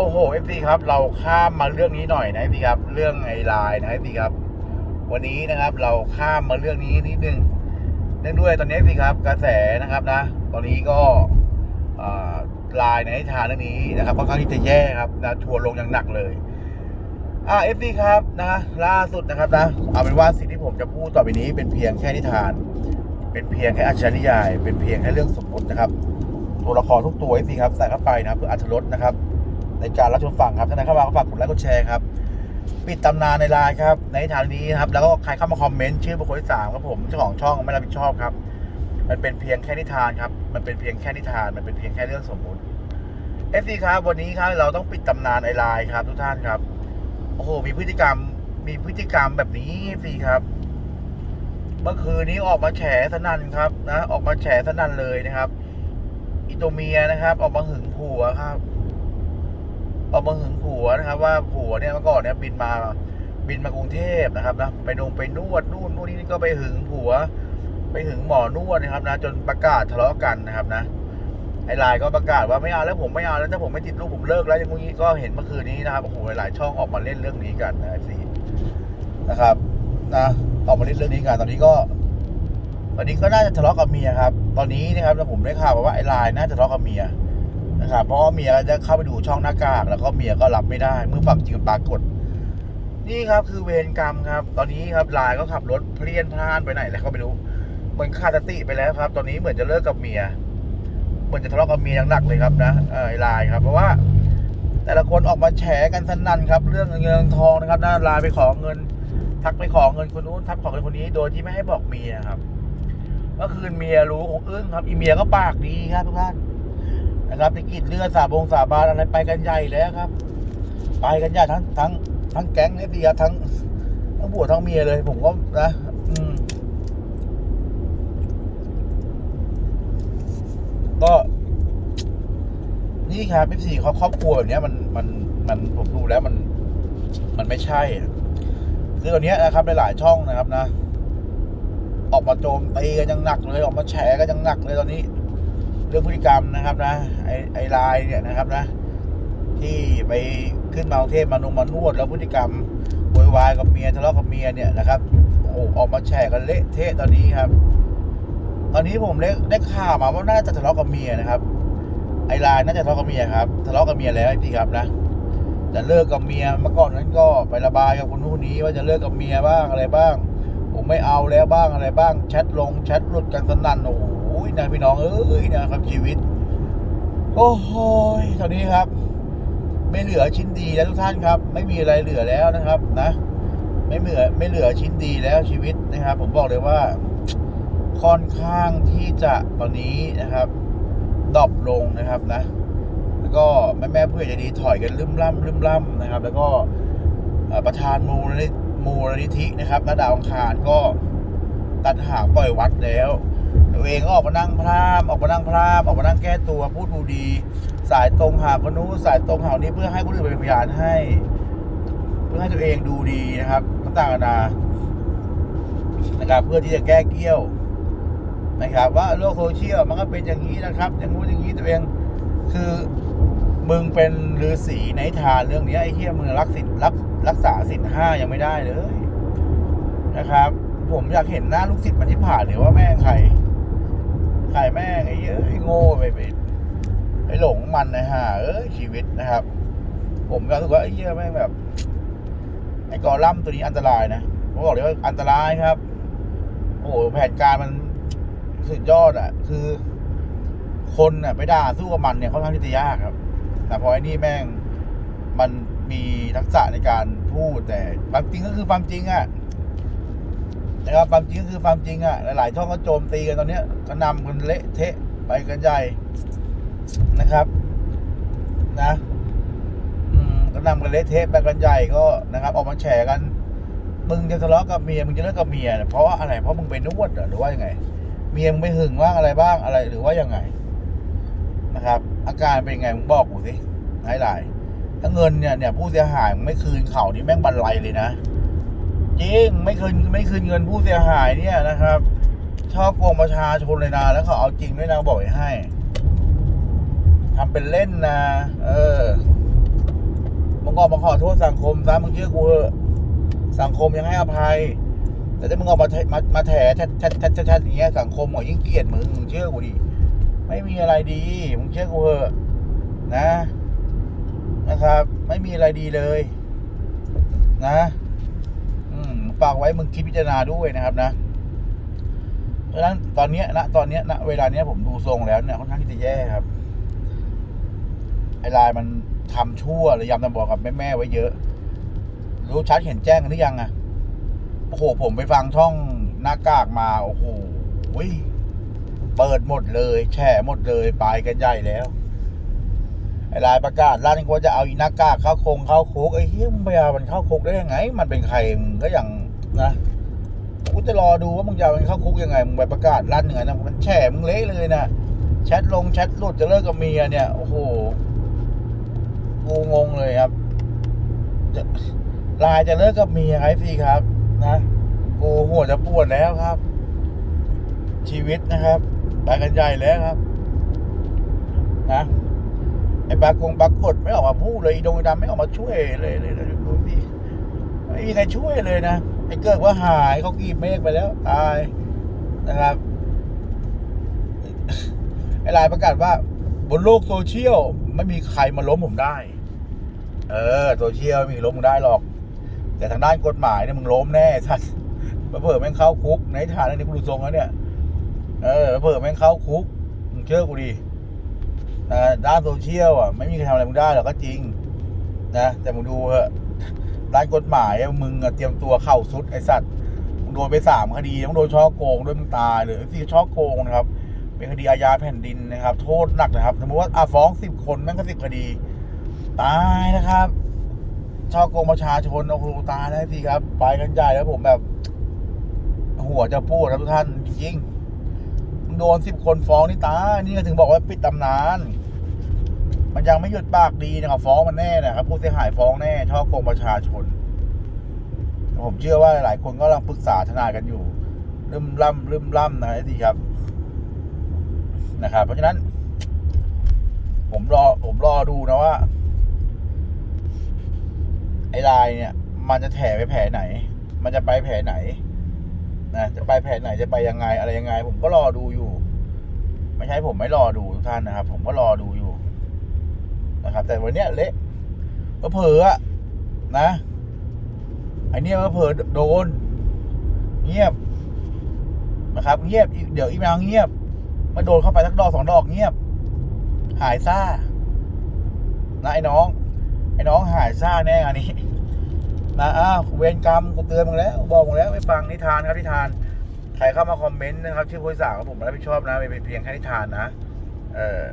โอ้โหเอฟซีครับ เราข้ามมาเรื่องนี้หน่อยนะเอฟซีครับ เรื่องไอไลน์นะเอฟซีครับ วันนี้นะครับเราข้ามมาเรื่องนี้นิดนึงเนื่องด้วยตอนนี้เอฟซีครับ กระแสนะครับนะ ตอนนี้ก็ไลน์ในทางเรื่องนี้นะครับค่อนข้างที่จะแย่ครับนะทัวลงอย่างหนักเลยอ่าเอฟซีครับนะล่าสุดนะครับนะเอาเป็นว่าสิ่งที่ผมจะพูดต่อไปนี้เป็นเพียงแค่นิทาน เป็นเพียงแค่อัจฉริยาย เป็นเพียงแค่เรื่องสมมตินะครับ ตัวละครทุกตัวเอฟซีครับใส่เข้าไปนะครับเพื่ออัธรสนะครับ ในการรับชมฟังครับท่านใดเข้ามาก็ฝากกดไลค์กดแชร์ครับ ปิดตำนานในไลน์ครับ ในนิทานนี้นะครับ แล้วก็ใครเข้ามาคอมเมนต์ชื่อบุคคลที่สามครับผมเจ้าของช่องไม่รับผิดชอบครับ มันเป็นเพียงแค่นิทานครับ มันเป็นเพียงแค่นิทาน มันเป็นเพียงแค่เรื่องสมมุติเอฟซีครับวันนี้ครับเราต้องปิดตำนานในไลน์ครับ ทุกท่านครับ โอ้โห มีพฤติกรรมมีพฤติกรรมแบบนี้สิครับ เมื่อคืนนี้ออกมาแฉสนั่นครับนะออกมาแฉสนั่นเลยนะครับ อิโตเมียนะครับ ออกมาหึงผัวครับ ออกมาหึงผัวนะครับ ว่าผัวเนี่ยเมื่อก่อนเนี่ยบินมาบินมากรุงเทพนะครับนะไปนงไปนวดนู่นนู่นนี่ก็ไปหึงผัว ไปหึงหมอนวดนะครับนะจนประกาศทะเลาะกันนะครับนะไอ้ไลน์ก็ประกาศว่าไม่เอาแล้วผมไม่เอาแล้วถ้าผมไม่ติดลูกผมเลิกแล้วอย่างงี้ก็เห็นเมื่อคืนนี้นะครับโอ้โหหลายช่องออกมาเล่นเรื่องนี้กันนะสินะครับนะออกมาเล่นเรื่องนี้กันตอนนี้ก็ ตอนนี้ก็น่าจะทะเลาะกับเมียครับ ตอนนี้นะครับผมได้ข่าวว่าไอ้ไลน์น่าจะทะเลาะกับเมีย นะครับเพราะเมียจะเข้าไปดูช่องหน้ากาก แล้วก็เมียก็รับไม่ได้เมื่อความจริงมันปรากฏ นี่ครับคือเวรกรรมครับ ตอนนี้ครับลน์ก็ขับรถเพลียนพลานไปไหนแล้วก็ไม่รู้เหมือนขาดสติไปแล้วครับ ตอนนี้เหมือนจะเลิกกับเมียเหมือนจะทะเลาะกับเมียอย่างหนักเลยครับนะเออไอ้ลน์ครับเพราะว่า แต่ละคนออกมาแฉกันสนั่นครับ เรื่องเงินทองนะครับนะลน์ไปขอเงิน ทักไปขอเงินคนนู้นทักขอเงินคนนี้โดยที่ไม่ให้บอกเมียครับเมื่อคืนเมียรู้ของอึ้งครับอีเมียก็ปากดีครับทุกท่าน นะครับไปกีดเลือสาบงสาบานอะไรไปกันใหญ่แล้วครับ ไปกันใหญ่ทั้งทั้งทั้งแก๊งเนี่ยดีครับทั้งทั้งผัวทั้งเมียเลย ผมก็นะอืมก็ นี่ครับเอฟซีเขาครอบครัวแบบเนี้ยมันมันมันผมดูแล้วมัน มันไม่ใช่คือตอนเนี้ยนะครับหลายๆช่องนะครับนะ ออกมาโจมตีกันยังหนักเลยออกมาแฉกันยังหนักเลยตอนนี้ เรื่องพฤติกรรมนะครับนะไอไอไลน์เนี่ยนะครับนะ ที่ไปขึ้นมากรุงเทพมานงมานวดแล้วพฤติกรรมโวยวายกับเมียทะเลาะกับเมียเนี่ยนะครับโอ้โหออกมาแฉกันเละเทะตอนนี้ครับ ตอนนี้ผมได้ได้ข่าวมาว่าน่าจะทะเลาะกับเมียนะครับ ไอไลน์น่าจะทะเลาะกับเมียครับทะเลาะกับเมียแล้วพี่ครับนะจะเลิกกับเมียเมื่อก่อนนั้นก็ไประบายกับคนนู้นคนนี้ว่าจะเลิกกับเมียบ้างอะไรบ้าง ผมไม่เอาแล้วบ้างอะไรบ้างแชทลงแชทหลุดกันสนั่นโอ้โห นะพี่น้องเอ้ยนะครับชีวิต โอ้โหตอนนี้ครับ ไม่เหลือชิ้นดีแล้วทุกท่านครับ ไม่มีอะไรเหลือแล้วนะครับนะ ไม่เหลือไม่เหลือชิ้นดีแล้วชีวิตนะครับ ผมบอกเลยว่า ค่อนข้างที่จะตอนนี้นะครับดรอปลงนะครับนะ แล้วก็แม่แม่ๆผู้ใหญ่ใจดีถอยกันลืมล่ำลืมล่ำนะครับ แล้วก็ประธานมูลนิธิมูลนิธินะครับนาดาวอังคารก็ตัดหางปล่อยวัดแล้ว ตัวเองก็ออกมานั่งพรามออกมานั่งพรามออกมานั่งแก้ตัวพูดดูดี สายตรงหาคนนู้นสายตรงหานี้เพื่อให้คนอื่นเป็นพยานให้ เพื่อให้ตัวเองดูดีนะครับต่างๆนานานะครับเพื่อที่จะแก้เกี้ยวนะครับ ว่าโลกโซเชียลมันก็เป็นอย่างนี้นะครับอย่างงู้นอย่างนี้ตัวเองคือมึงเป็นฤาษีในทานเรื่องนี้ไอ้เหี้ยมึงรักสินรักรักษาสินห้ายังไม่ได้เลยนะครับ ผมอยากเห็นหน้าลูกศิษย์มันที่ผ่านเลยว่าแม่งใคร ใครแม่งไอ้เหี้ยไอ้โง่ไปไปไอ้หลงมันนะฮะเอ้ยชีวิตนะครับ ผมก็รู้สึกว่าไอ้เหี้ยแม่งแบบ ไอ้กอลัมตัวนี้อันตรายนะผมบอกเลยว่าอันตรายครับ โอ้โหแผนการมันสุดยอดอะ คือ คนอะไปด่าสู้กับมันเนี่ยค่อนข้างที่จะยากครับ แต่พอไอ้นี่แม่งมันมีทักษะในการพูดแต่ความจริงก็คือความจริงอะ นะครับความจริงก็คือความจริงอะหลายๆช่องก็โจมตีกันตอนเนี้ยก็นำกันเละเทะไปกันใหญ่นะครับ นะก็นำกันเละเทะไปกันใหญ่ก็นะครับ ออกมาแฉกัน มึงจะทะเลาะกับเมียมึงจะเลิกกับเมียเนี่ยเพราะอะไรเพราะมึงไปนวดหรือว่ายังไง เมียมึงไม่หึงว่างอะไรบ้างอะไรหรือว่ายังไงนะครับ อาการเป็นยังไงมึงบอกกูสิหลายหลายๆถ้าเงินเนี่ยเนี่ยผู้เสียหายมึงไม่คืนเขานี่แม่งบันไลเลยนะ จริงไม่คืนไม่คืนเงินผู้เสียหายเนี่ยนะครับชอบโกงประชาชนเลยนะแล้วเขาเอาจริงด้วยนะบอกให้ทำเป็นเล่นนะ เออออกมาขอโทษสังคมซะมึงเชื่อกูเถอะสังคมยังให้อภัย แต่ถ้ามึงออกมามามาแถชทแชทแชทแชทอย่างเงี้ยสังคมก็ยิ่งเกลียดมึงมึงเชื่อกูดิไม่มีอะไรดีมึงเชื่อกูเถอะนะ นะครับ ไม่มีอะไรดีเลย นะ อืมฝากไว้มึงคิดพิจารณาด้วยนะครับนะเพราะฉะนั้นตอนนี้ยณตอนนี้ยณเวลาเนี้ยผมดูทรงแล้วเนี่ยค่อนข้างที่จะแย่ครับ ไอ้ลายมันทำชั่วหรือยำตำบอกกับแม่แม่ๆไว้เยอะ รู้ชัดเห็นแจ้งกันหรือยังอะโอ้โหผมไปฟังช่องหน้ากากมาโอ้โหวิเปิดหมดเลย แช่หมดเลยไปกันใหญ่แล้วไอ้ลายประกาศลั่นว่าจะเอาอีหน้ากากเข้าคงเข้าคุกไอ้เหี้ยมึงไปเอามันเข้าคุกได้ยังไง มันเป็นใครมึงก็อย่าง นะกูจะรอดูว่ามึงจะเอามันเข้าคุกยังไงมึงไปประกาศลั่นยังไงนะมันแช่มึงเละเลยนะแชทลงแชทหลุดจะเลิกกับเมียเนี่ยโอ้โหกูงงเลยครับลายจะเลิกกับเมียไอ้สิครับ นะกูหัวจะปวดแล้วครับ ชีวิตนะครับไปกันใหญ่แล้วครับ นะไอ้ปากงปากฏไม่ออกมาพูดเลยดงดำไม่ออกมาช่วยเลยเลยเลยดูสิไม่มีใครช่วยเลยนะ ไอ้เกิดว่าหายเขากีบเมฆไปแล้ว ตายนะครับ ไอ้ลายประกาศว่า บนโลกโซเชียลไม่มีใครมาล้มผมได้ เออโซเชียลมีล้มมึงได้หรอก แต่ทางด้านกฎหมายเนี่ยมึงล้มแน่ท่านเผื่อแม่งเข้าคุก ในฐานะนี้กูดูทรงแล้วเนี่ย เออเผื่อแม่งเข้าคุกมึงเชื่อกูดินะด้านโซเชียลอะไม่มีใครทำอะไรมึงได้หรอกก็จริง นะ แต่มึงดูเถอะ ด้านกฎหมายมึงเตรียมตัวเข้าสุดไอสัตว์มึงโดนไปสามคดีมึงโดนช่อโกงด้วยมึงตายเลยที่ช่อโกงนะครับ เป็นคดีอาญาแผ่นดินนะครับ โทษหนักนะครับสมมติว่าอะฟ้องสิบคนแม่งก็สิบคดี ตายนะครับช่อโกงประชาชนโอ้โหตายแล้วสิครับ ไปกันใหญ่แล้วผมแบบ หัวจะพูดครับทุกท่านจริงมึงโดนสิบคนฟ้องนี่ตายนี่ถึงบอกว่าปิดตำนาน มันยังไม่หยุดปากดีนะครับฟ้องมันแน่นะครับผู้เสียหายฟ้องแน่ช่อโกงประชาชน ผมเชื่อว่าหลายคนก็กำลังปรึกษาทนายกันอยู่ลืมล่ำลืมล่ำนะทีครับ นะครับ เพราะฉะนั้น ผมรอผมรอดูนะว่า ไอ้ลายเนี่ย มันจะแถไปแผลไหน มันจะไปแผลไหนนะจะไปแผนไหนจะไปยังไงอะไรยังไง ผมก็รอดูอยู่ ไม่ใช่ผมไม่รอดูทุกท่านนะครับ ผมก็รอดูอยู่ นะครับ แต่วันเนี้ยเละเผลออะนะไอเนี้ยเผลอโดน เงียบนะครับ เงียบเดี๋ยวอีกแมวเงียบมาโดนเข้าไปสักดอกสองดอกเงียบ หายซ่านะไอ้น้อง ไอ้น้องหายซ่าแน่อันนี้นะอ้าวเวรกรรมกูเตือนมึงแล้ว บอกมึงแล้วไปฟังนิทานครับนิทานใครเข้ามาคอมเมนต์นะครับชื่อผู้สาวผมไม่รับผิดชอบนะเป็นเพียงแค่นิทานนะ เออ